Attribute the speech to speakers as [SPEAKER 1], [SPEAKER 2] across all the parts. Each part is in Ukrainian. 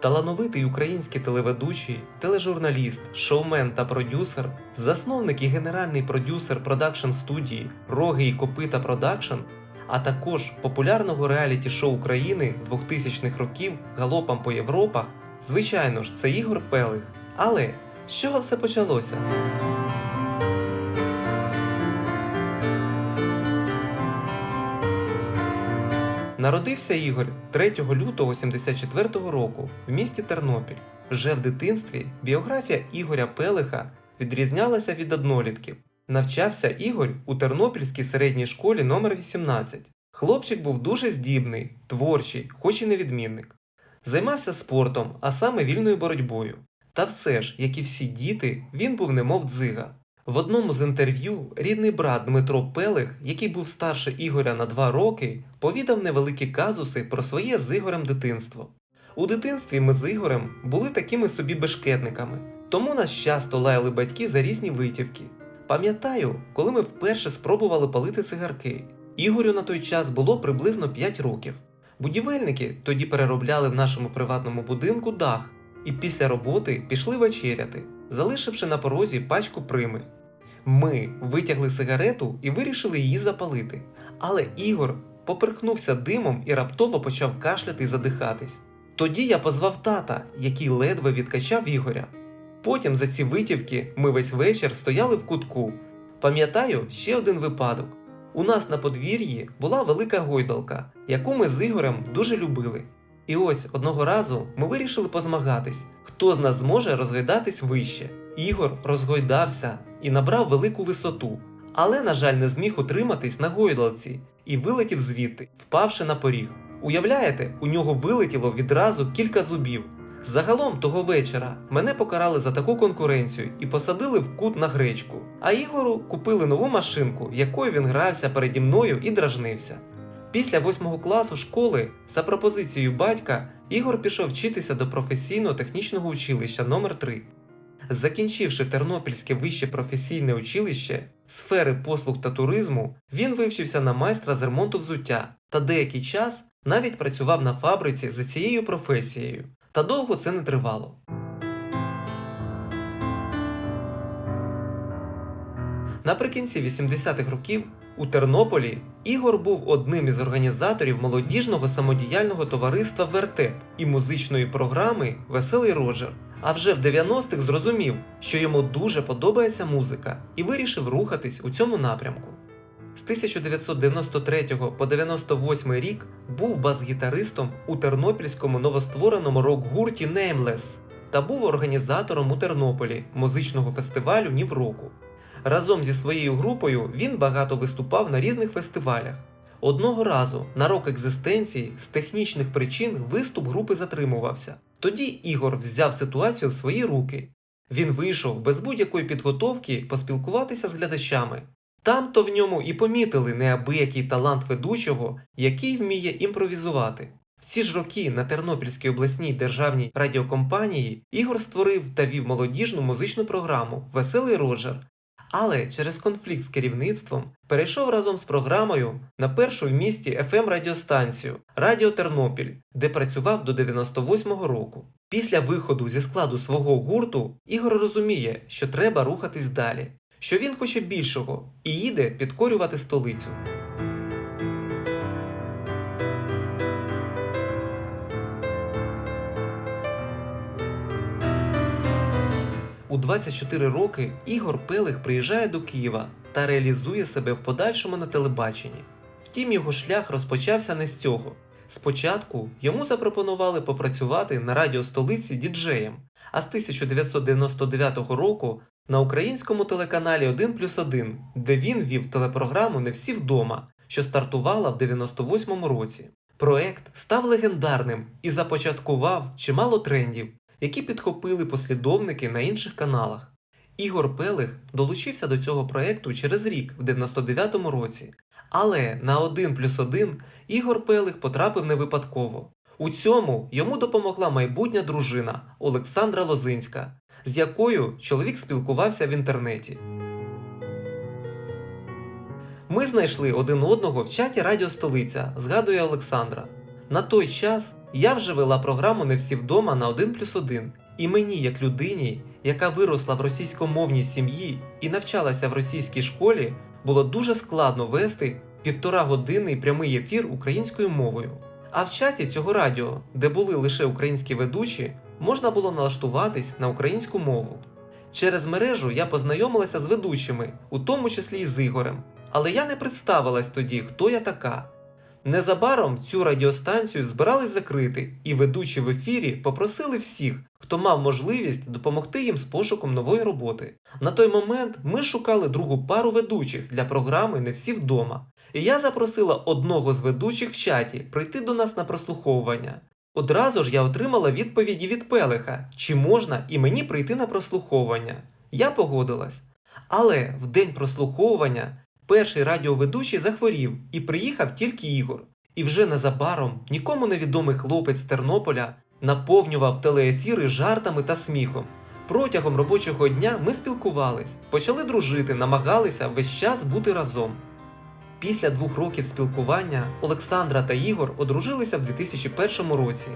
[SPEAKER 1] Талановитий український телеведучий, тележурналіст, шоумен та продюсер, засновник і генеральний продюсер продакшн студії Роги і Копита Продакшн, а також популярного реаліті-шоу України 2000-х років галопам по Європах, звичайно ж, це Ігор Пелих. Але з чого все почалося? Народився Ігор 3 лютого 74 року в місті Тернопіль. Вже в дитинстві біографія Ігоря Пелиха відрізнялася від однолітків. Навчався Ігор у Тернопільській середній школі номер 18. Хлопчик був дуже здібний, творчий, хоч і невідмінник. Займався спортом, а саме вільною боротьбою. Та все ж, як і всі діти, він був немов дзига. В одному з інтерв'ю рідний брат Дмитро Пелих, який був старше Ігоря на два роки, повідав невеликі казуси про своє з Ігорем дитинство. У дитинстві ми з Ігорем були такими собі бешкетниками, тому нас часто лаяли батьки за різні витівки. Пам'ятаю, коли ми вперше спробували палити цигарки. Ігорю на той час було приблизно 5 років. Будівельники тоді переробляли в нашому приватному будинку дах і після роботи пішли вечеряти, залишивши на порозі пачку прими. Ми витягли сигарету і вирішили її запалити. Але Ігор поперхнувся димом і раптово почав кашляти і задихатись. Тоді я позвав тата, який ледве відкачав Ігоря. Потім за ці витівки ми весь вечір стояли в кутку. Пам'ятаю ще один випадок. У нас на подвір'ї була велика гойдалка, яку ми з Ігорем дуже любили. І ось одного разу ми вирішили позмагатись, хто з нас зможе розгойдатись вище. Ігор розгойдався і набрав велику висоту, але, на жаль, не зміг утриматись на гойдалці і вилетів звідти, впавши на поріг. Уявляєте, у нього вилетіло відразу кілька зубів. Загалом того вечора мене покарали за таку конкуренцію і посадили в кут на гречку. А Ігору купили нову машинку, якою він грався переді мною і дражнився. Після восьмого класу школи, за пропозицією батька, Ігор пішов вчитися до професійно-технічного училища номер 3 Закінчивши Тернопільське вище професійне училище сфери послуг та туризму, він вивчився на майстра з ремонту взуття та деякий час навіть працював на фабриці за цією професією. Та довго це не тривало. Наприкінці 80-х років у Тернополі Ігор був одним із організаторів молодіжного самодіяльного товариства Вертеп і музичної програми Веселий Роджер. А вже в 90-х зрозумів, що йому дуже подобається музика, і вирішив рухатись у цьому напрямку. З 1993 по 98 рік був бас-гітаристом у тернопільському новоствореному рок-гурті Nameless та був організатором у Тернополі музичного фестивалю Нівроку. Разом зі своєю групою він багато виступав на різних фестивалях. Одного разу на рок екзистенції з технічних причин виступ групи затримувався. Тоді Ігор взяв ситуацію в свої руки. Він вийшов без будь-якої підготовки поспілкуватися з глядачами. Там то в ньому і помітили неабиякий талант ведучого, який вміє імпровізувати. В ці ж роки на Тернопільській обласній державній радіокомпанії Ігор створив та вів молодіжну музичну програму Веселий Роджер. Але через конфлікт з керівництвом перейшов разом з програмою на першу в місті fm радіостанцію Радіо Тернопіль, де працював до 98-го року. Після виходу зі складу свого гурту Ігор розуміє, що треба рухатись далі, що він хоче більшого і їде підкорювати столицю. У 24 роки Ігор Пелих приїжджає до Києва та реалізує себе в подальшому на телебаченні. Втім, його шлях розпочався не з цього. Спочатку йому запропонували попрацювати на радіо столиці діджеєм, а з 1999 року на українському телеканалі 1 плюс 1, де він вів телепрограму Не всі вдома, що стартувала в 98-му році. Проект став легендарним і започаткував чимало трендів, які підхопили послідовники на інших каналах. Ігор Пелих долучився до цього проекту через рік в 99-му році. Але на 1 плюс 1 Ігор Пелих потрапив не випадково. У цьому йому допомогла майбутня дружина Олександра Лозинська, з якою чоловік спілкувався в інтернеті. Ми знайшли один одного в чаті Радіо Столиця, згадує Олександра. На той час я вже вела програму не всі вдома на 1 плюс 1. І мені, як людині, яка виросла в російськомовній сім'ї і навчалася в російській школі, було дуже складно вести півтора годинний прямий ефір українською мовою. А в чаті цього радіо, де були лише українські ведучі, можна було налаштуватись на українську мову. Через мережу я познайомилася з ведучими, у тому числі і з Ігорем, але я не представилась тоді, хто я така. Незабаром цю радіостанцію збирались закрити, і ведучі в ефірі попросили всіх, хто мав можливість допомогти їм з пошуком нової роботи. На той момент ми шукали другу пару ведучих для програми Не всі вдома. І я запросила одного з ведучих в чаті прийти до нас на прослуховування. Одразу ж я отримала відповіді від Пелеха, чи можна і мені прийти на прослуховування. Я погодилась. Але в день прослуховування перший радіоведучий захворів і приїхав тільки Ігор. І вже незабаром нікому невідомий хлопець Тернополя наповнював телеефіри жартами та сміхом. Протягом робочого дня ми спілкувались, почали дружити, намагалися весь час бути разом. Після двох років спілкування Олександра та Ігор одружилися в 2001 році.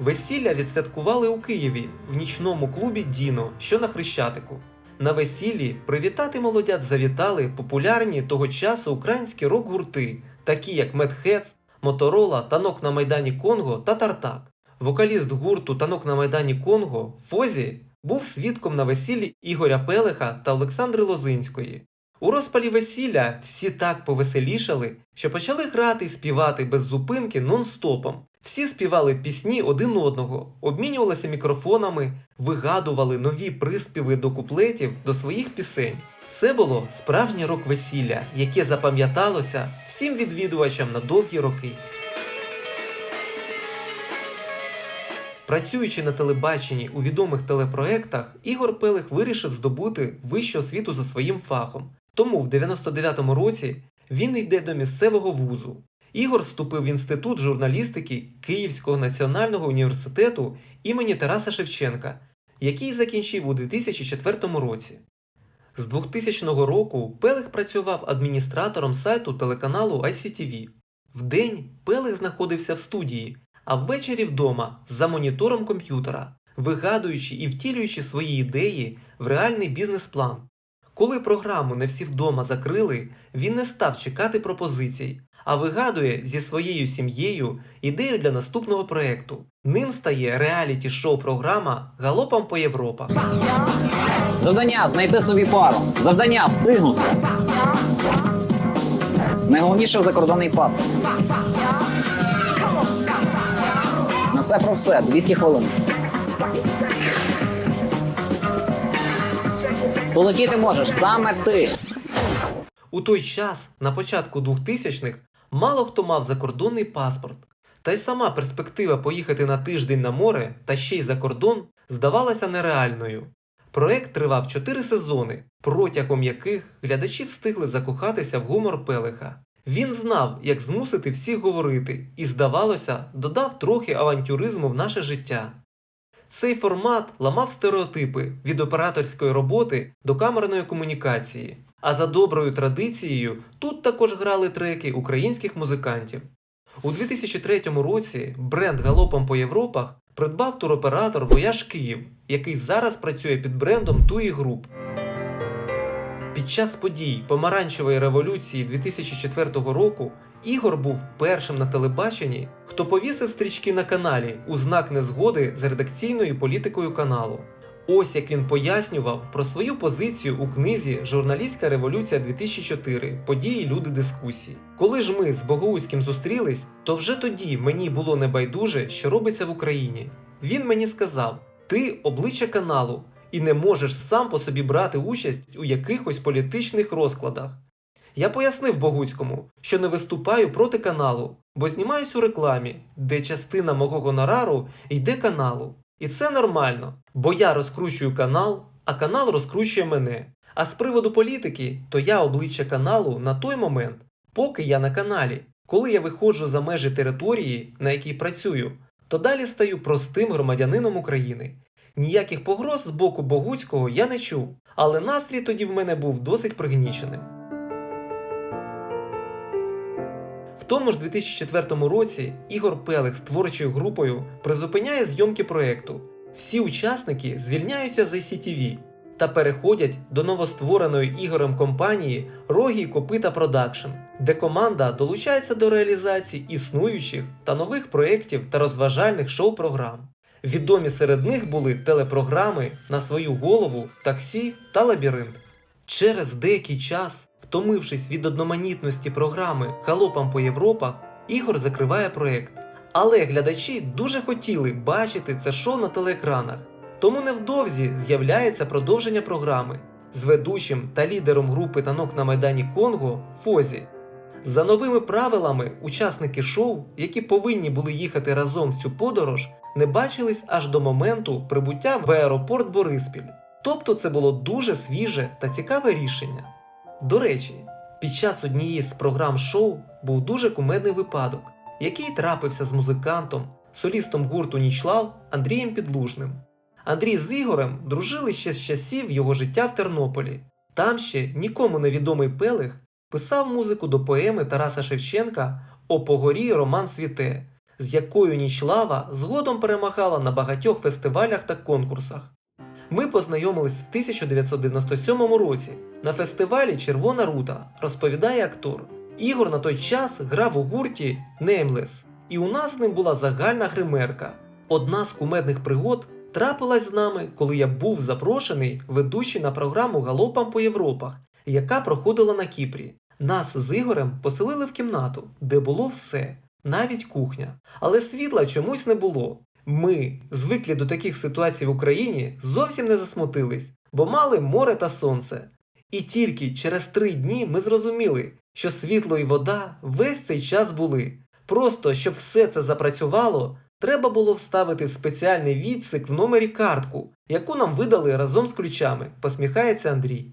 [SPEAKER 1] Весілля відсвяткували у Києві в нічному клубі Діно, що на Хрещатику. На весіллі привітати молодят завітали популярні того часу українські рок-гурти, такі як Медхец, Моторола, Танок на Майдані Конго та Тартак. Вокаліст гурту Танок на Майдані Конго Фозі був свідком на весіллі Ігоря Пелеха та Олександри Лозинської. У розпалі весілля всі так повеселішали, що почали грати і співати без зупинки нон-стопом. Всі співали пісні один одного, обмінювалися мікрофонами, вигадували нові приспіви до куплетів до своїх пісень. Це було справжнє рок-весілля, яке запам'яталося всім відвідувачам на довгі роки. Працюючи на телебаченні у відомих телепроектах, Ігор Пелих вирішив здобути вищу освіту за своїм фахом. Тому в 99-му році він йде до місцевого вузу. Ігор вступив в інститут журналістики Київського національного університету імені Тараса Шевченка, який закінчив у 2004 році. З 2000 року Пелих працював адміністратором сайту телеканалу ICTV. Вдень Пелих знаходився в студії, а ввечері вдома за монітором комп'ютера, вигадуючи і втілюючи свої ідеї в реальний бізнес-план. Коли програму не всі вдома закрили, він не став чекати пропозицій, а вигадує зі своєю сім'єю ідею для наступного проєкту. Ним стає реаліті-шоу-програма Галопом по Європах.
[SPEAKER 2] Завдання знайти собі пару. Завдання встигнути. Найголовніше закордонний паспорт. На все про все. 200 хвилин. Полетіти можеш саме ти.
[SPEAKER 1] У той час, на початку 2000-х, мало хто мав закордонний паспорт. Та й сама перспектива поїхати на тиждень на море та ще й за кордон здавалася нереальною. Проект тривав 4 сезони, протягом яких глядачі встигли закохатися в гумор Пелеха. Він знав, як змусити всіх говорити, і, здавалося, додав трохи авантюризму в наше життя. Цей формат ламав стереотипи від операторської роботи до камерної комунікації. А за доброю традицією тут також грали треки українських музикантів. У 2003 році бренд Галопом по Європах придбав туроператор Вояж Київ, який зараз працює під брендом Туї Груп. Під час подій Помаранчевої революції 2004 року Ігор був першим на телебаченні, хто повісив стрічки на каналі у знак незгоди з редакційною політикою каналу. Ось як він пояснював про свою позицію у книзі Журналістська революція 2004. Події, люди, дискусії. Коли ж ми з Богоуцьким зустрілись, то вже тоді мені було небайдуже, що робиться в Україні. Він мені сказав: ти обличчя каналу і не можеш сам по собі брати участь у якихось політичних розкладах. Я пояснив Богуцькому, що не виступаю проти каналу, бо знімаюсь у рекламі, де частина мого гонорару йде каналу. І це нормально, бо я розкручую канал, а канал розкручує мене. А з приводу політики, то я обличчя каналу на той момент, поки я на каналі. Коли я виходжу за межі території, на якій працюю, то далі стаю простим громадянином України. Ніяких погроз з боку Богуцького я не чув, але настрій тоді в мене був досить пригніченим. В тому ж 2004 році Ігор Пелих з творчою групою призупиняє зйомки проєкту. Всі учасники звільняються з ICTV та переходять до новоствореної Ігорем компанії Рогі Копита Продакшн, де команда долучається до реалізації існуючих та нових проєктів та розважальних шоу-програм. Відомі серед них були телепрограми на свою голову, таксі та лабіринт. Через деякий час, втомившись від одноманітності програми Халопам по Європах, Ігор закриває проєкт. Але глядачі дуже хотіли бачити це шоу на телеекранах. Тому невдовзі з'являється продовження програми з ведучим та лідером групи танок на Майдані Конго Фозі. За новими правилами, учасники шоу, які повинні були їхати разом в цю подорож, не бачились аж до моменту прибуття в аеропорт Бориспіль. Тобто це було дуже свіже та цікаве рішення. До речі, під час однієї з програм шоу був дуже кумедний випадок, який трапився з музикантом, солістом гурту Нічлав Андрієм Підлужним. Андрій з Ігорем дружили ще з часів його життя в Тернополі. Там ще нікому невідомий Пелих писав музику до поеми Тараса Шевченка О погорі Роман Світе, з якою Нічлава згодом перемагала на багатьох фестивалях та конкурсах. Ми познайомились в 1997 році на фестивалі Червона рута, розповідає актор. Ігор на той час грав у гурті Nameless, і у нас з ним була загальна гримерка. Одна з кумедних пригод трапилась з нами, коли я був запрошений ведучий на програму Галопам по Європах, яка проходила на Кіпрі. Нас з Ігорем поселили в кімнату, де було все, навіть кухня. Але світла чомусь не було. Ми, звиклі до таких ситуацій в Україні, зовсім не засмутились, бо мали море та сонце. І тільки через три дні ми зрозуміли, що світло і вода весь цей час були. Просто щоб все це запрацювало, треба було вставити в спеціальний відсик в номері картку, яку нам видали разом з ключами, посміхається Андрій.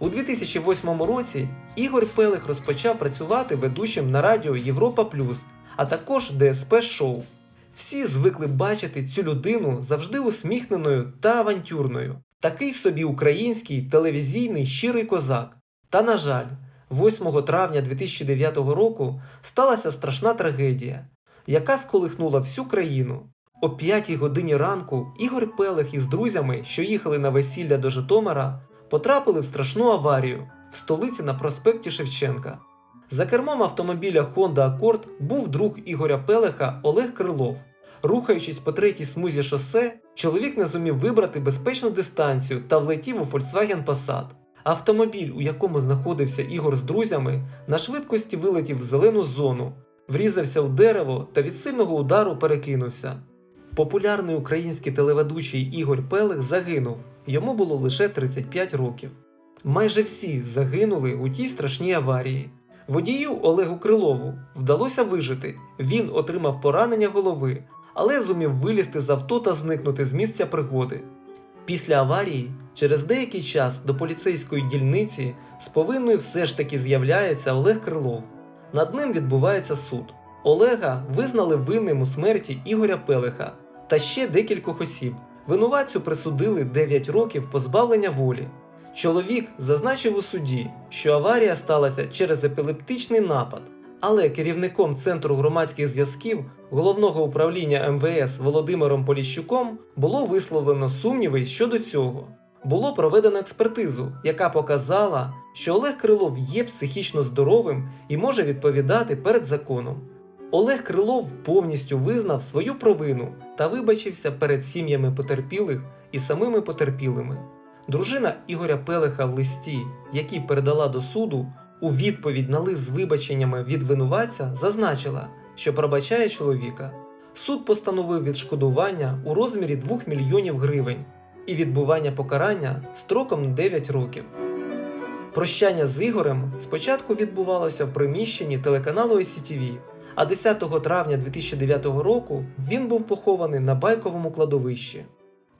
[SPEAKER 1] У 2008 році Ігор Пелих розпочав працювати ведучим на радіо Європа Плюс, а також ДСП Шоу. Всі звикли бачити цю людину завжди усміхненою та авантюрною. Такий собі український телевізійний щирий козак. Та на жаль, 8 травня 2009 року сталася страшна трагедія, яка сколихнула всю країну. О 5 годині ранку Ігор Пелих із друзями, що їхали на весілля до Житомира, потрапили в страшну аварію в столиці на проспекті Шевченка. За кермом автомобіля Honda Accord був друг Ігоря Пелеха Олег Крилов. Рухаючись по третій смузі шосе, чоловік не зумів вибрати безпечну дистанцію та влетів у Volkswagen Passat. Автомобіль, у якому знаходився Ігор з друзями, на швидкості вилетів в зелену зону, врізався у дерево та від сильного удару перекинувся. Популярний український телеведучий Ігор Пелих загинув, йому було лише 35 років. Майже всі загинули у тій страшній аварії. Водію Олегу Крилову вдалося вижити. Він отримав поранення голови, але зумів вилізти з авто та зникнути з місця пригоди. Після аварії, через деякий час до поліцейської дільниці з повинною все ж таки з'являється Олег Крилов. Над ним відбувається суд. Олега визнали винним у смерті Ігоря Пелеха та ще декількох осіб. Винуватцю присудили 9 років позбавлення волі. Чоловік зазначив у суді, що аварія сталася через епілептичний напад, але керівником Центру громадських зв'язків головного управління МВС Володимиром Поліщуком було висловлено сумніви щодо цього. Було проведено експертизу, яка показала, що Олег Крилов є психічно здоровим і може відповідати перед законом. Олег Крилов повністю визнав свою провину та вибачився перед сім'ями потерпілих і самими потерпілими. Дружина Ігоря Пелеха в листі, який передала до суду, у відповідь на лист з вибаченнями від винуватця зазначила, що пробачає чоловіка. Суд постановив відшкодування у розмірі 2 мільйонів гривень і відбування покарання строком 9 років. Прощання з Ігорем спочатку відбувалося в приміщенні телеканалу ICTV, а 10 травня 2009 року він був похований на байковому кладовищі.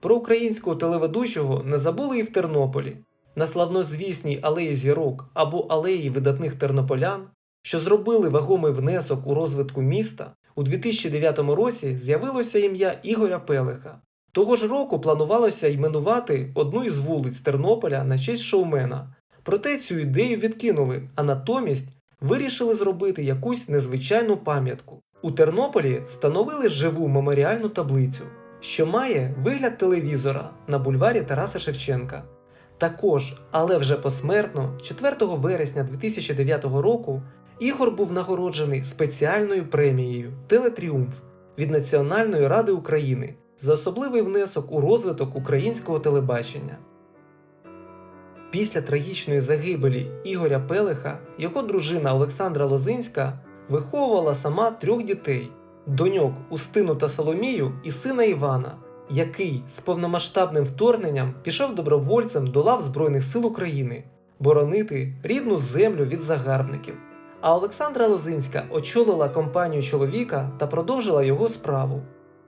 [SPEAKER 1] Про українського телеведучого не забули і в Тернополі. На славнозвісній алеї зірок або алеї видатних тернополян, що зробили вагомий внесок у розвитку міста, у 2009 році з'явилося ім'я Ігоря Пелеха. Того ж року планувалося іменувати одну із вулиць Тернополя на честь шоумена. Проте цю ідею відкинули, а натомість вирішили зробити якусь незвичайну пам'ятку. У Тернополі встановили живу меморіальну таблицю, що має вигляд телевізора на бульварі Тараса Шевченка. Також, але вже посмертно, 4 вересня 2009 року Ігор був нагороджений спеціальною премією Телетріумф від Національної ради України за особливий внесок у розвиток українського телебачення. Після трагічної загибелі Ігоря Пелеха його дружина Олександра Лозинська виховувала сама трьох дітей: доньок Устину та Соломію і сина Івана, який з повномасштабним вторгненням пішов добровольцем до лав Збройних сил України боронити рідну землю від загарбників. А Олександра Лозинська очолила компанію чоловіка та продовжила його справу.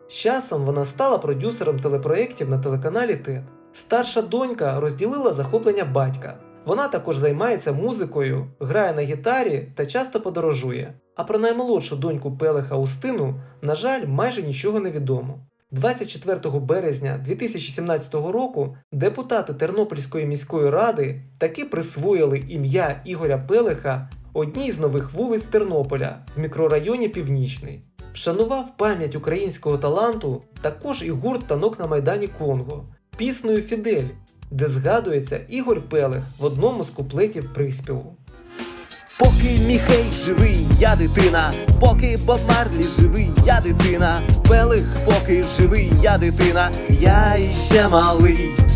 [SPEAKER 1] З часом вона стала продюсером телепроєктів на телеканалі ТЕТ. Старша донька розділила захоплення батька. Вона також займається музикою, грає на гітарі та часто подорожує. А про наймолодшу доньку Пелеха Устину, на жаль, майже нічого не відомо. 24 березня 2017 року депутати Тернопільської міської ради таки присвоїли ім'я Ігоря Пелеха одній з нових вулиць Тернополя в мікрорайоні Північний. Вшанував пам'ять українського таланту також і гурт танок на Майдані Конго піснею Фідель, де згадується Ігор Пелех в одному з куплетів приспіву.
[SPEAKER 3] Поки Міхей живий, я дитина, поки Боб Марлі живий, я дитина, Пелих, поки живий, я дитина, я іще малий.